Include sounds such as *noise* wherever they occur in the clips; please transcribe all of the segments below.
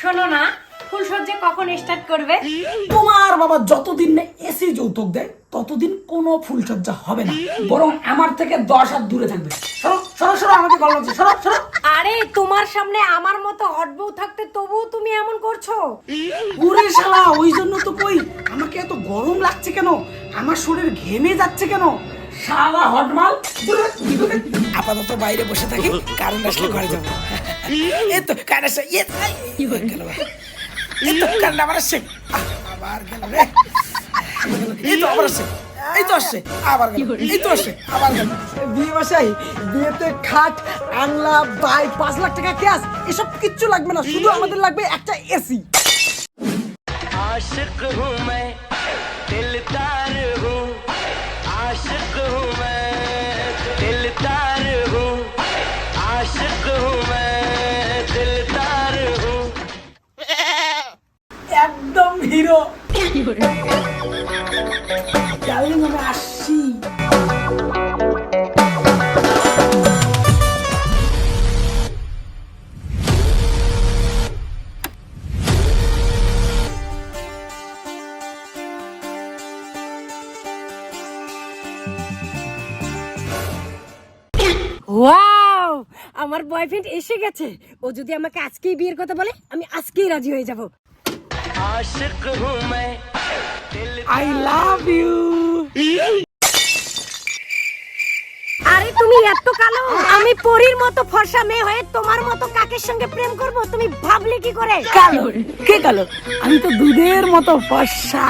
শোনো না ফুলসজ্জা কখন স্টার্ট করবে? তোমার বাবা যতদিন না এসি যৌতুক দেয় ততদিন কোনো ফুলসজ্জা হবে না। বরং আমার থেকে দশ হাত দূরে থাকবে। সরো সরো সরো আমাকে ভালো সরো সরো। আরে তোমার সামনে আমার মতো হট বউ থাকতে তবুও তুমি এমন করছ? ওরে শালা ওই জন্য তো কই আমাকে এত গরম লাগছে কেন? আমার শরীর ঘেমে যাচ্ছে কেন? শালা হটমাল। আপাতত বাইরে বসে থাকি কারণ আসলে ঘরে যাব। এতো কানে সে ইয়ে কি হয়ে গেল এতো কান্না আমার সে আবার গেল রে আবার সে এই তো আসছে আবার গেল এই তো আসছে আবার গেল বিয়ে বাসাই বিয়েতে খাট আংলা বাই পাঁচ লাখ টাকা ক্যাশ এসব কিচ্ছু লাগবে না শুধু আমাদের লাগবে একটা এসি। আশিক হুম দিল তার আসছি। ওয়াও আমার বয়ফ্রেন্ড এসে গেছে। ও যদি আমাকে আজকেই বিয়ের কথা বলে আমি আজকেই রাজি হয়ে যাব। आशिक हूँ मैं दिल আই লাভ ইউ আরে তুমি এত কালো আমি পরীর মতো ফর্সা মেয়ে হয়ে তোমার মতো কাকের সঙ্গে প্রেম করব তুমি ভাবলে কি করে কালো কে কালো আমি তো দুধের মতো ফর্সা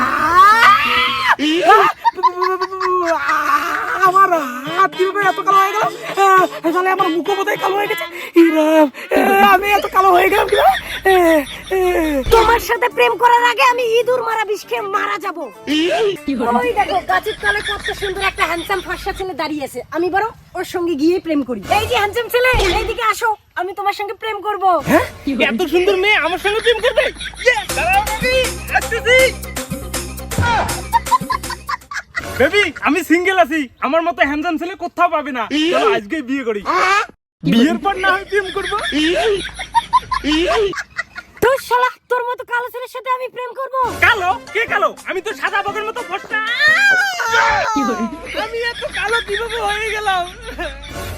আমার হাত কীভাবে এত কালো হয়ে গেল। তাহলে আমার মুখও বোধহয় কালো হয়ে গেছে। আমি এত কালো হয়ে গেলাম। তোমার সাথে প্রেম করার আগে আমি ইঁদুর মারা বিষ খেয়ে মারা যাব। ওই দেখো গাছের তলে কত সুন্দর একটা হ্যান্ডসাম ফর্সা ছেলে দাঁড়িয়ে আছে। আমি বরং ওর সঙ্গে গিয়ে প্রেম করি। এই যে হ্যান্ডসাম ছেলে এইদিকে আসো। আমি তোমার সঙ্গে প্রেম করব। এত সুন্দর মেয়ে আমার সঙ্গে প্রেম করবে? বেবি আমি সিঙ্গেল আছি। আমার মতো হ্যান্ডসাম ছেলে কোথাও পাবে না। চলো আজকে বিয়ে করি। বিয়ের পর না হয় প্রেম করব। তোর শালা তোর মতো কালো ছেলের সাথে আমি প্রেম করব? কালো? কে কালো? আমি তো সাদা বগের মতো ফর্সা আমি এত কালো কীভাবে হয়ে গেলাম?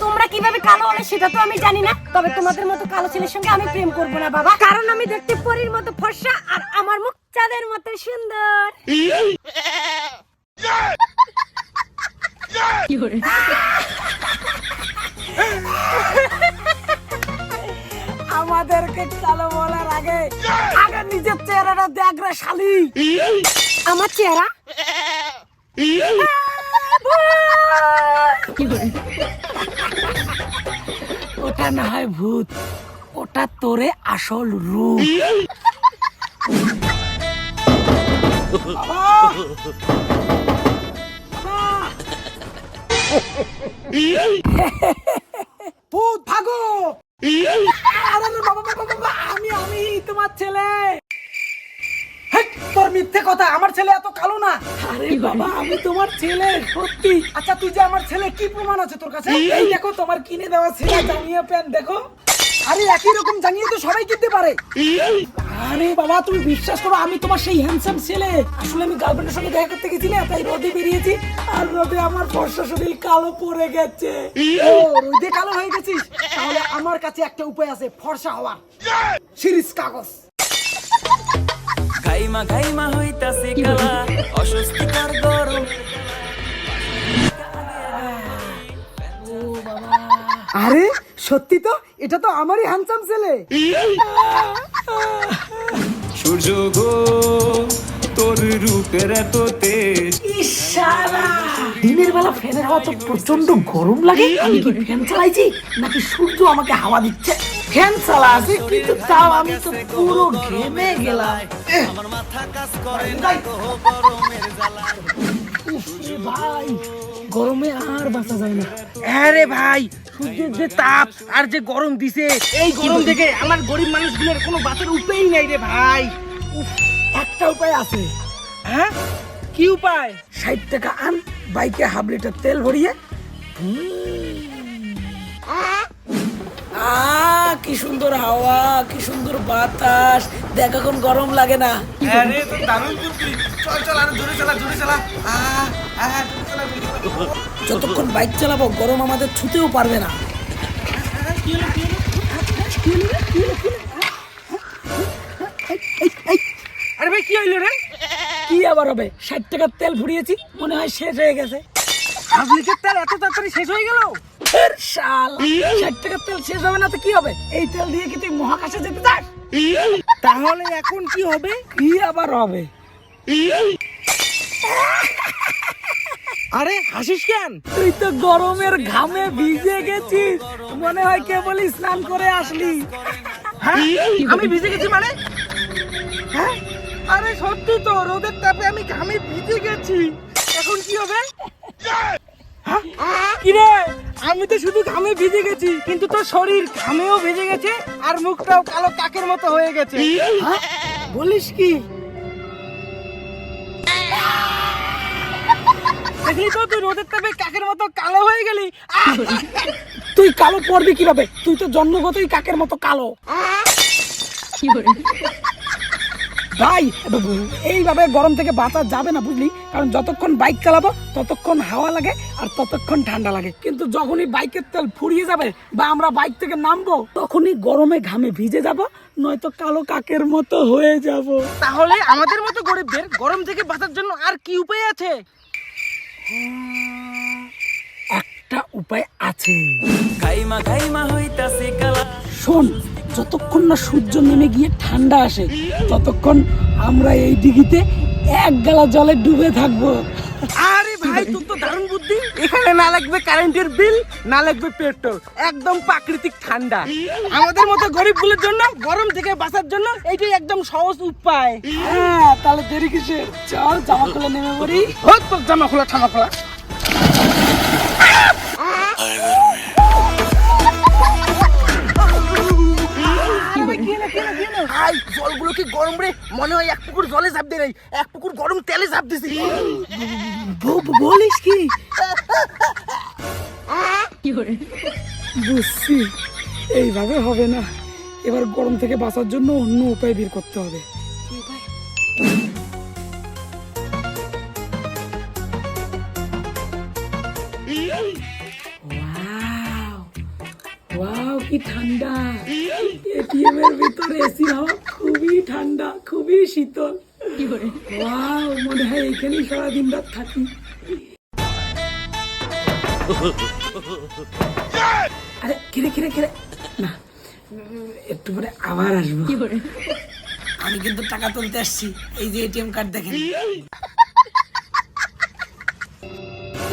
তোমরা কীভাবে কালো হলে সেটা তো আমি জানি না। তবে তোমাদের মতো কালো ছেলের সঙ্গে আমি প্রেম করব না বাবা। কারণ আমি দেখতে পরীর মতো ফর্সা আর আমার মুখ চাঁদের মতো সুন্দর। *laughs* আমাদেরকে কালো বলার আগে আগে নিজের চেহারাটা দেখ রে শালি। আমার চেহারা? *laughs* ওটা না হয় ভূত ওটা তোরে আসল রূপ। *laughs* ভাগো! আমি আমি তোমার ছেলে। তোর মিথ্যে কথা, আমার ছেলে এত কালো না। আরে, বাবা, আমি তোমার ছেলে, সত্যি। আচ্ছা তুই যে আমার ছেলে, কি প্রমাণ আছে তোর কাছে? এই দেখো, তোমার কিনে দেওয়া ছেলে জানিয়ে প্যান্ট, দেখো। আরে, একই রকম জানিয়ে তো সবাই কিনতে পারে। আরে বাবা তুমি বিশ্বাস করো আমি তোমার সেই হ্যান্ডসাম ছেলে। আসলে আমি গার্লফ্রেন্ডের সঙ্গে দেখা করতে গেছি না তাই রোদে বেরিয়েছি। আর রোদে আমার ফর্সা শরীর কালো পড়ে গেছে। ও রোদে কালো হয়ে গেছিস? তাহলে আমার কাছে একটা উপায় আছে ফর্সা হওয়ার। সিরিজ কাগজ। ঘাইমা ঘাইমা হইতাছে কালা অস্বস্তিকর গরম। আরে সত্যি তো? এটা তো আমারই হ্যান্ডসাম ছেলে। সূর্য গো তোর রূপের এত তেজ। দিনের বেলা ফ্যানের হাওয়া তো প্রচণ্ড গরম লাগে। আমি কি ফ্যান চালাইছি? নাকি সূর্য আমাকে হাওয়া দিচ্ছে? ফ্যান চালা আছে কিন্তু তাও আমি তো পুরো ঘেমে গেলাম। আমার মাথা কাজ করে ভাই। গরমের জ্বালা ভাই গরমে আর বাঁচা যায় না। আরে ভাই সূর্যের যে তাপ আর যে গরম দিছে, এই গরম থেকে আমার গরিব মানুষগুলোর কোনো বাঁচার উপায় নাই রে ভাই। একটা উপায় আছে। হ্যাঁ? কি উপায়? ষাট টাকা আন, বাইকে হাফ লিটার তেল ভরিয়ে। আহ কি সুন্দর হাওয়া কি সুন্দর বাতাস। দেখ এখন গরম লাগে না। আরে তো দারুণ বুদ্ধি চল চল আর জোরে চালা জোরে চালা। আহ আহ জোরে চালা জোরে চালা। যতক্ষণ বাইক চালাবো গরম আমাদের ছুতেও পারবে না। আরে ভাই কি হইল রে? কি আবার হবে? ষাট টাকার তেল ফুরিয়েছি মনে হয় শেষ হয়ে গেছে। তেল এত তাড়াতাড়ি শেষ হয়ে গেল? এর শাল। ষাট টাকার তেল শেষ হবে না তো কি হবে? এই তেল দিয়ে কি তুই মহাকাশে যেতে চাস? তাহলে এখন কি হবে? কি আবার হবে? আরে হাসিস কেন? তুই তো গরমের ঘামে ভিজে গেছিস। মনে হয় কেবলই স্নান করে আসলি। হ্যাঁ? আমি ভিজে গেছি মানে? হ্যাঁ? আরে সত্যি তো রোদের তাপে আমি ঘামে ভিজে গেছি। এখন কি হবে? কিরে? আমি তো শুধু ঘামে ভিজে গেছি কিন্তু তোর শরীর ঘামেও ভিজে গেছে আর মুখটাও কালো কাকের মতো হয়ে গেছে? বলিস কি? দেখলি তো তুই রোদের তাপে কাকের মতো কালো হয়ে গেলি? আহ! তুই কালো পড়বি কীভাবে? তুই তো জন্মগতই কাকের মতো কালো। ভাই এইভাবে গরম থেকে বাঁচা যাবে না বুঝলি? কারণ যতক্ষণ বাইক চালাবো ততক্ষণ হাওয়া লাগে আর ততক্ষণ ঠান্ডা লাগে। কিন্তু যখনই বাইকের তেল ফুরিয়ে যাবে বা আমরা বাইক থেকে নামবো তখনই গরমে ঘামে ভিজে যাব নয়তো কালো কাকের মতো হয়ে যাব। তাহলে আমাদের মতো গরিবদের গরম থেকে বাঁচার জন্য আর কি উপায় আছে? একটা উপায় আছে। শোন যতক্ষণ না সূর্য নেমে গিয়ে ঠান্ডা আসে ততক্ষণ আমরা এই দিঘিতে এক গালা জলে ডুবে থাকব। আরে ভাই তোর তো দারুণ বুদ্ধি। এখানে না লাগবে কারেন্টের বিল না লাগবে পেট্রোল। একদম প্রাকৃতিক ঠান্ডা। আমাদের মতো গরিবগুলোর জন্য গরম থেকে বাঁচার জন্য এইটাই একদম সহজ উপায়। হ্যাঁ তাহলে দেরি কিসের? চল জামা খুলে নেমে পড়ি। হোক তোর জামা খোলা ঠামা খোলা ভাই জলগুলো কি গরম রে? মনে হয় এক পুকুর জলে ঝাঁপ দিয়ে নেই। এক পুকুর গরম তেলে ঝাঁপ দিছি। ব- ব- বলিস কি? বুঝছি। এইভাবে হবে না। এবার গরম থেকে বাঁচার জন্য অন্য উপায় বের করতে হবে। কি ঠান্ডা। এটিএম এর ভিতরে এসি হাওয়া খুবই ঠান্ডা খুবই শীতল। ওয়াও মনে হয় এখানেই সারাদিন রাত থাকি। আরে কিরে কিরে কিরে? না একটু পরে আবার আসব। আমি কিন্তু টাকা তুলতে আসছি। এই যে এটিএম কার্ড দেখেন।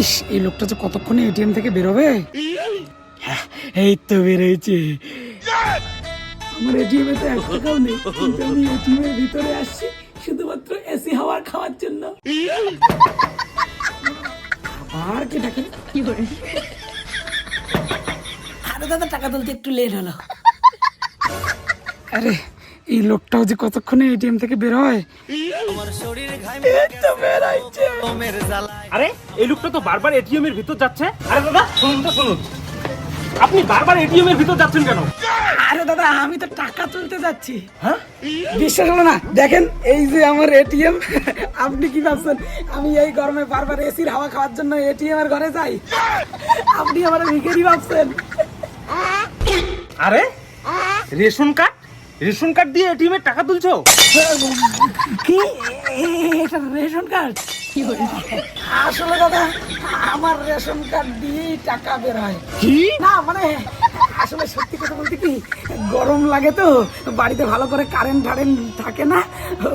ইস এই লোকটা যে কতক্ষণে এটিএম থেকে বেরোবে? হ্যাঁ, এই তো বেরোয়েছে আমার এটিএম তো এক টাকাও নেই। কিন্তু আমি এটিএম এর ভিতরে আসছি শুধুমাত্র এসি হাওয়ার খাওয়ার জন্য। আবার কি ডাকে আরে দাদা টাকা তুলতে একটু লেট হলো। আরে এই লোকটাও যে কতক্ষণে এটিএম থেকে বের হয়? আরে এই লোকটা তো বারবার এটিএম এর ভিতর যাচ্ছে। আরে দাদা শুনুন তো শুনুন। আপনি বারবার এটিএম এর ভিতর যাচ্ছেন কেন? আরে দাদা আমি তো টাকা তুলতে যাচ্ছি। হ্যাঁ? বিশ্বাস হলো না? দেখেন এই যে আমার এটিএম আপনি কি ভাবছেন? আমি এই গরমে বারবার এসির হাওয়া খাওয়ার জন্য এটিএম এর ঘরে যাই? আপনি আমার ভিখারি ভাবছেন। আরে রেশন কার্ড? রেশন কার্ড দিয়ে এটিএম এর টাকা তুলছো? কি? এটা রেশন কার্ড? আসলে দাদা আমার রেশন কার্ড দিয়েই টাকা বের হয়। কি? না মানে আসলে সত্যি কথা বলতে কি গরম লাগে তো বাড়িতে ভালো করে কারেন্ট টারেন্ট থাকে না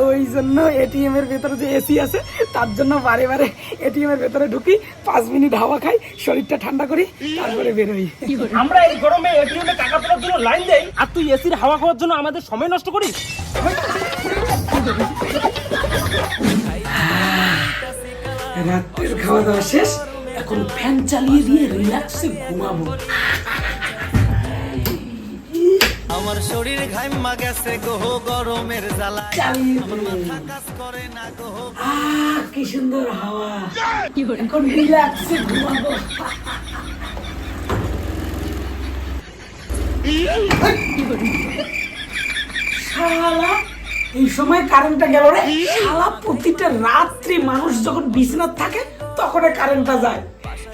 ওই জন্য এটিএম এর ভেতরে যে এসি আছে তার জন্য বারে বারে এটিএম এর ভেতরে ঢুকি পাঁচ মিনিট হাওয়া খাই শরীরটা ঠান্ডা করি তারপরে বেরোই। আমরা এই গরমে এটিএম এ টাকা তোলার জন্য লাইন দেই আর তুই এসির হাওয়া খাওয়ার জন্য আমাদের সময় নষ্ট করিস? রাত্রের খাওয়া দাওয়া শেষ এখন ফ্যান চালিয়ে দিয়ে রিল্যাক্সে ঘুমাবো। আমার শরীর ঘাইমা গেছে গো গরমের জ্বালা চালিয়ে দিয়ে। কাজ করে না গো। কি সুন্দর হাওয়া। এখন রিল্যাক্সে ঘুমাবো। শালা এই সময় কারেন্টটা গেল রে। শালা প্রতিটা রাত্রি মানুষ যখন বিছানার থাকে তখন কারেন্টটা যায়।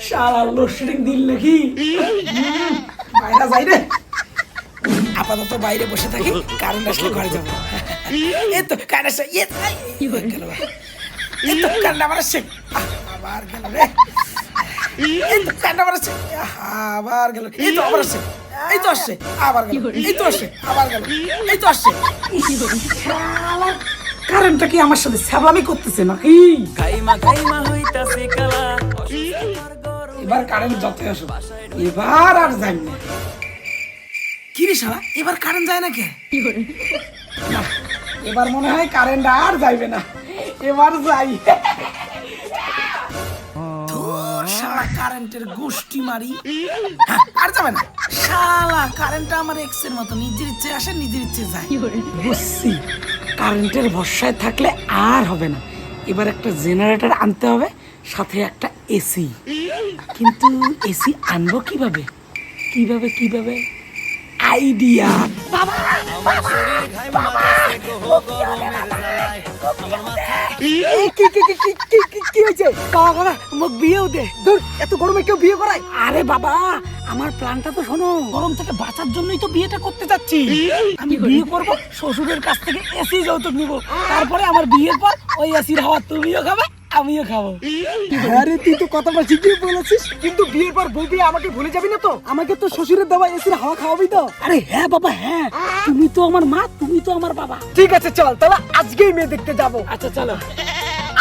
শালা লোডশেডিং দিল নাকি? বাইরে যাই রে। আপাতত বাইরে বসে থাকি কারেন্ট আসলে ঘরে যাব। এই তো কারেন্ট আসে ইয়ে গেল। এই তো কারেন্ট আবার আসছে আবার গেল রে। এই তো কারেন্ট আসছে আবার গেল এই তো আবার আসছে এই তো আসছে আবার গেল এই তো আসছে আবার গেল এই তো আসছে। কারেন্টটা কি আমার সাথে করতেছে নাকি কাইমা কাইমা হইতাছে কালা। এবার কারেন্ট যত আসো এবার আর যাই না কি রে শালা? এবার কারেন্ট যায় না কে এবার মনে হয় কারেন্ট আর যাইবে না। এবার যাই। শালা কারেন্টের গোষ্ঠী মারি। হ্যাঁ, আর যাবে না। শালা কারেন্টটা আমার এক্সের মতো নিজের ইচ্ছে আসে নিজের ইচ্ছে যায়। বুঝছি। কারেন্টের ভরসায় থাকলে আর হবে না। এবার একটা জেনারেটর আনতে হবে সাথে একটা এসি কিন্তু এসি আনব কীভাবে? কীভাবে কীভাবে? আইডিয়া। বাবা কি হয়েছে? বাবা বাবা বিয়েও দে। এত গরমে কেউ বিয়ে করায়? আরে বাবা আমার প্ল্যানটা তো শোনো গরম থেকে বাঁচার জন্যই তো বিয়েটা করতে যাচ্ছি। আমি বিয়ে করব শ্বশুরের কাছ থেকে এসি যৌতুক নিব। তারপরে আমার বিয়ের পর ওই এসির হাওয়া তুমিও খাবে। আমিও খাব। আরে তুই তো কথাটা ঠিকই বলেছিস। কিন্তু বিয়ের পর বউ বিয়ে আমাকে ভুলে যাবি না তো? আমাকে তো শ্বশুরের দেওয়া এসির হাওয়া খাওয়াবি তো? আরে হ্যাঁ বাবা হ্যাঁ। তুমি তো আমার মা তুমি তো আমার বাবা। ঠিক আছে চল তাহলে আজকেই মেয়ে দেখতে যাব। আচ্ছা চলো।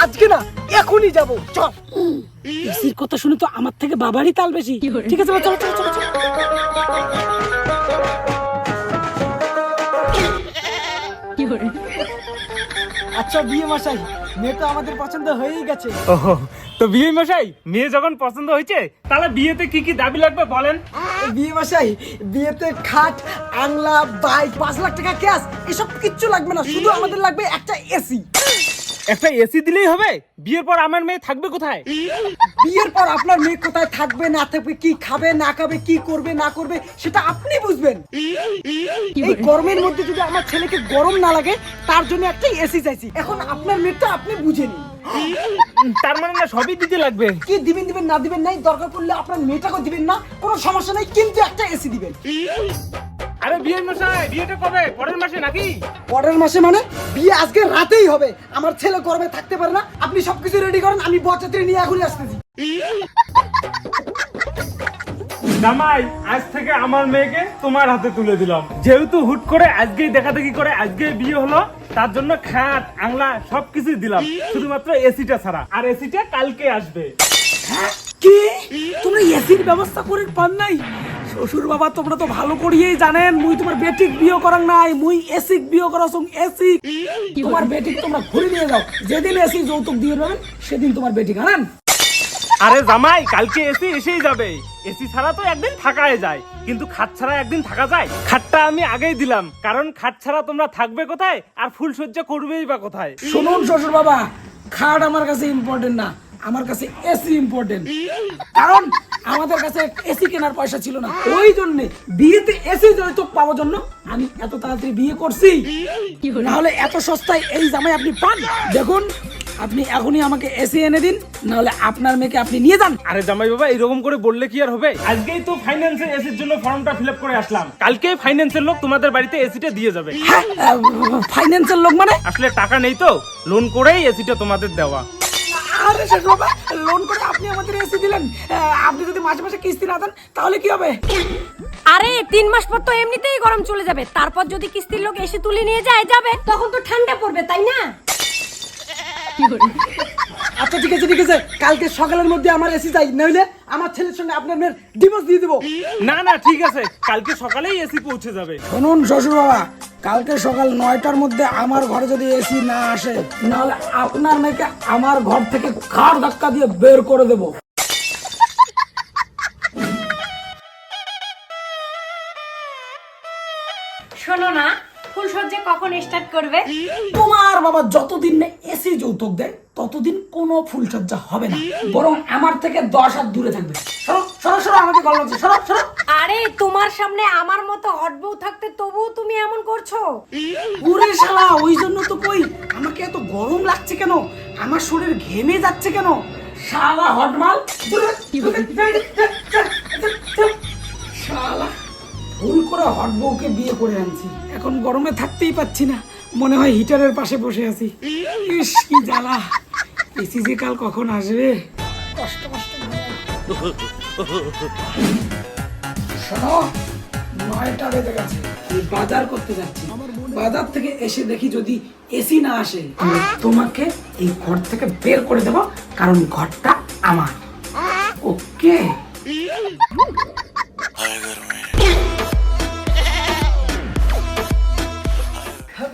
আজকে না এখনই যাব চল। এসির কথা শুনে তো আমার থেকে বাবারই তাল বেশি। ঠিক আছে চলো চলো চলো চলো। আচ্ছা বিয়ে মশাই মেয়ে তো আমাদের পছন্দ হয়েই গেছে। ওহো তো বিয়ে মশাই মেয়ে যখন পছন্দ হয়েছে তাহলে বিয়েতে কি কি দাবি লাগবে বলেন? বিয়ে মশাই বিয়েতে খাট আংলা বাইক পাঁচ লাখ টাকা ক্যাশ এসব কিচ্ছু লাগবে না শুধু আমাদের লাগবে একটা এসি। একটা এসি দিলেই হবে? বিয়ের পর আমার মেয়ে থাকবে কোথায়? বিয়ের পর আপনার মেয়ে কোথায় থাকবে না থাকবে কি খাবে না খাবে কি করবে না করবে সেটা আপনি বুঝবেন। এই গরমের মধ্যে যদি আমার ছেলেকে গরম না লাগে তার জন্য একটা এসি চাইছি। এখন আপনার মেয়েটা আপনি বুঝে নিন। তার মানে না সবই দিতে লাগবে। কি দিবেন দিবেন না দিবেন নাই দরকার পড়লে আপনার মেয়েটাকে দিবেন না কোনো সমস্যা নাই কিন্তু একটা এসি দিবেন। আরে বিয়ে মশাই বিয়েটা কবে? পরের মাসে নাকি? পরের মাসে মানে? বিয়ে আজকে রাতেই হবে। আমার ছেলে গরমে থাকতে পারে না। আপনি সবকিছু রেডি করেন আমি বরযাত্রী নিয়ে এখনই আসতেছি। জামাই আজ থেকে আমার মেয়েকে তোমার হাতে তুলে দিলাম। যেহেতু হুট করে আজকেই দেখা দেখি করে আজকেই বিয়ে হলো তার জন্য খাট আংলা সবকিছুই দিলাম। শুধুমাত্র এসিটা ছাড়া। আর এসিটা কালকে আসবে। কি? তোমরা এসির ব্যবস্থা করে পান নাই? শ্বশুর বাবা তোমরা তো ভালো করিয়েই জানেন মুই তোমার বেটিক বিয়ে করাং নাই মুই এসিক বিয়ে করাছং এসি তোমার বেটিক তোমরা ঘুরে নিয়ে যাও। যেদিন এসি যৌতুক দিয়ে দেবেন সেদিন তোমার বেটিক আনেন। আরে জামাই কালকে এসি এসেই যাবে। এসি ছাড়া তো একদিন থাকাই যায়। কিন্তু খাট ছাড়া একদিন থাকা যায়? খাটটা আমি আগেই দিলাম। কারণ খাট ছাড়া তোমরা থাকবে কোথায়? আর ফুল সজ্জা করবেই বা কোথায়? শুনুন শ্বশুর বাবা খাট আমার কাছে ইম্পর্টেন্ট না। আমার কাছে এসি ইম্পর্টেন্ট কারণ আমাদের কাছে এসি কেনার পয়সা ছিল না। ওই জন্য বিয়েতে এসি যৌতুক পাওয়ার জন্য আমি এত তাড়াতাড়ি বিয়ে করছি। না হলে? এত সস্তায় এই জামাই আপনি পান? দেখুন আপনি এখনই আমাকে এসি এনে দিন না হলে আপনার মেয়েকে আপনি নিয়ে যান। আরে জামাই বাবা এরকম করে বললে কি আর হবে? আজকেই তো ফাইন্যান্সের এসির জন্য ফর্মটা ফিল করে আসলাম। কালকে ফাইন্যান্সের লোক তোমাদের বাড়িতে এসিটা দিয়ে যাবে। ফাইন্যান্সের লোক মানে? আসলে টাকা নেই তো। লোন করেই এসিটা তোমাদের দেওয়া। আরে শেষ বাবা লোন করে আপনি আমাদের এসি দিলেন। আপনি যদি মাসে মাসে কিস্তি না দেন তাহলে কি হবে? আরে তিন মাস পর তো এমনিতেই গরম চলে যাবে। তারপর যদি কিস্তির লোক এসে তুলে নিয়ে যায় যাবে। তখন তো ঠান্ডা পড়বে তাই না? আচ্ছা ঠিক আছে ঠিক আছে। কালকে সকালের মধ্যে আমার এসি চাই নইলে আমার ছেলের সঙ্গে আপনার মেয়ের ডিভোর্স দিয়ে দেবো। না না ঠিক আছে। কালকে সকালেই এসি পৌঁছে যাবে। শুনুন শ্বশুর বাবা কালকে সকাল নয়টার মধ্যে আমার ঘরে যদি এসি না আসে, নাহলে আপনার মেয়েকে আমার ঘর থেকে খাওয়ার ধাক্কা দিয়ে বের করে দেবো। কখন স্টার্ট করবে তোমার বাবা যতদিন না এসি যৌতুক দেয় ততদিন কোনো ফুলসজ্জা হবে না বরং আমার থেকে দশ হাত দূরে থাকবে সরো সরো সরো আমাকে গল্প সরো সরো আরে তোমার সামনে আমার মতো থাকতে তবুও তুমি এমন করছ ওরে শালা ওই জন্য তো কই আমাকে এত গরম লাগছে কেন আমার শরীর ঘেমে যাচ্ছে কেন শালা হটমাল শালা ভুল করে হট বউকে বিয়ে করে আনছি। এখন গরমে থাকতেই পাচ্ছি না। মনে হয় হিটারের পাশে বসে আছি। ইস, কি জ্বালা। এসি যে কাল কখন আসবে? কষ্ট কষ্ট। শোনো, নয়টা বেজে গেছে। বাজার করতে যাচ্ছি। বাজার থেকে এসে দেখি যদি এসি না আসে, তোমাকে এই ঘর থেকে বের করে দেবো, কারণ ঘরটা আমার। ওকে?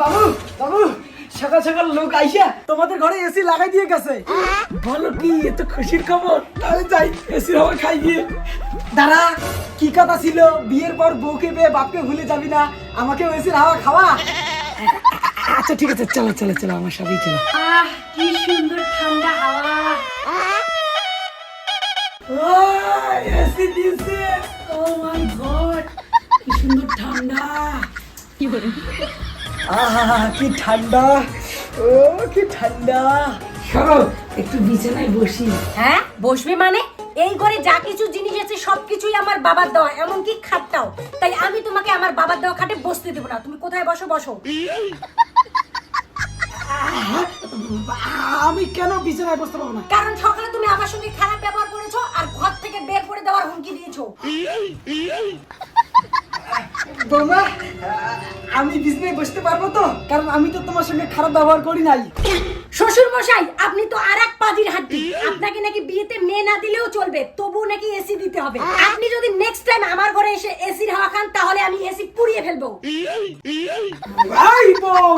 বাবু বাবু সকাল সকাল লোক আইসা তোমাদের ঘরে এসি লাগাই দিয়ে গেছে। বলো কি এত খুশির খবর? তাহলে যাই এসি হাওয়া খাই গিয়ে। দাঁড়া কি কথা ছিল? বিয়ের পর বউকে পেয়ে বাপকে ভুলে যাবি না আমাকে এসির হাওয়া খাওয়া। আচ্ছা ঠিক আছে চলো চলো চলো আমার সাথেই চলো। আহ কি সুন্দর ঠান্ডা হাওয়া। এসি দিয়েছে ও মাই গড কি সুন্দর ঠান্ডা। আহা কি ঠান্ডা। ও কি ঠান্ডা। সরো একটু বিছানায় বসি। হ্যাঁ বসবে মানে? এই ঘরে যা কিছু জিনিস আছে সবকিছুই আমার বাবার দেওয়া এমনকি খাটটাও। তাই আমি তোমাকে আমার বাবার দেওয়া খাটে বসতে দেবো না। তুমি কোথায় বসো বসো। আমি কেন বিছানায় বসতে পারব না? কারণ সকালে তুমি আমার সঙ্গে খারাপ ব্যবহার করেছ আর ঘর থেকে বের করে দেওয়ার হুমকি দিয়েছ। বৌমা আমি বিছনায় বসতে পারব তো? কারণ আমি তো তোমার সঙ্গে খারাপ ব্যবহার করি নাই। শ্বশুর মশাই আপনি তো আর এক পাজির হাড্ডি। আপনাকে নাকি বিয়েতে মেয়ে না দিলেও চলবে তবু নাকি এসি দিতে হবে। আপনি যদি নেক্সট টাইম আমার ঘরে এসে এসির হাওয়া খান তাহলে আমি এসি পুড়িয়ে ফেলব। ভাই বউ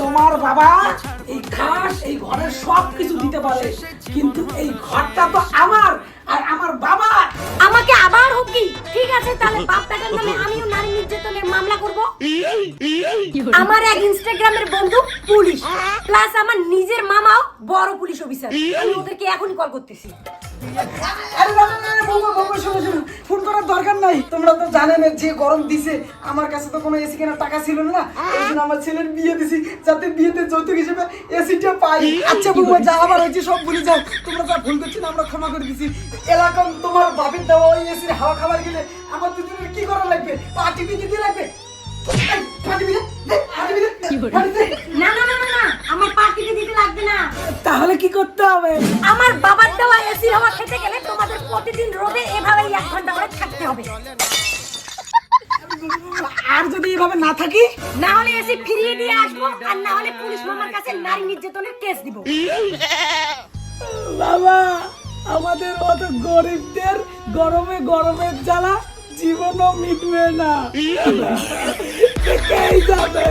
তোমার বাবা এই খাস এই ঘরের সব কিছু দিতে পারে কিন্তু এই ঘরটা তো আমার আর আমার বাবা আমাকে হুমকি ঠিক আছে, তাহলে বাপ বেটার নামে আমিও নারী নির্যাতনের মামলা করব। আমার এক ইনস্টাগ্রামের বন্ধু পুলিশ প্লাস আমার নিজের মামাও বড় পুলিশ অফিসার আমি ওদেরকে এখনই কল করতেছি। আরে না না না না, বৌমা বৌমা শোনো শোনো। ফোন করার দরকার নাই। তোমরা তো জানেন যে গরম দিছে। আমার কাছে তো কোনো এসি কেনার টাকা ছিল না। এই জন্য আমার ছেলের বিয়ে দিছি যাতে বিয়েতে যৌতুক হিসেবে এসিটা পাই। আচ্ছা বৌমা যা আবার হয়েছে সব ভুলে যাও। তোমরা যা ভুল করছি না আমরা ক্ষমা করে দিছি। এলাকাম তোমার বাপের দেওয়া ওই এসির হাওয়া খাবার গেলে আমার দুজনের কি করা লাগবে? পার্টি দিতে লাগবে? এই, পার্টি দিতে দে, পার্টি দিতে পার্টি দে। না না না না না আমার পার্টিতে দিতে লাগবে না তাহলে কি করতে হবে? আমার বাবার দেওয়া এসির হাওয়া খেতে গেলে তোমাদের প্রতিদিন রোদে এভাবেই এক ঘণ্টা করে থাকতে হবে। আর যদি এভাবে না থাকি? না হলে এসি ফিরিয়ে দিয়ে আসব আর না হলে পুলিশ মামার কাছে নারী নির্যাতনের কেস দিব। বাবা আমাদের মত গরিবদের গরমে গরমের জ্বালা জীবনও মিটবে না। যাবে।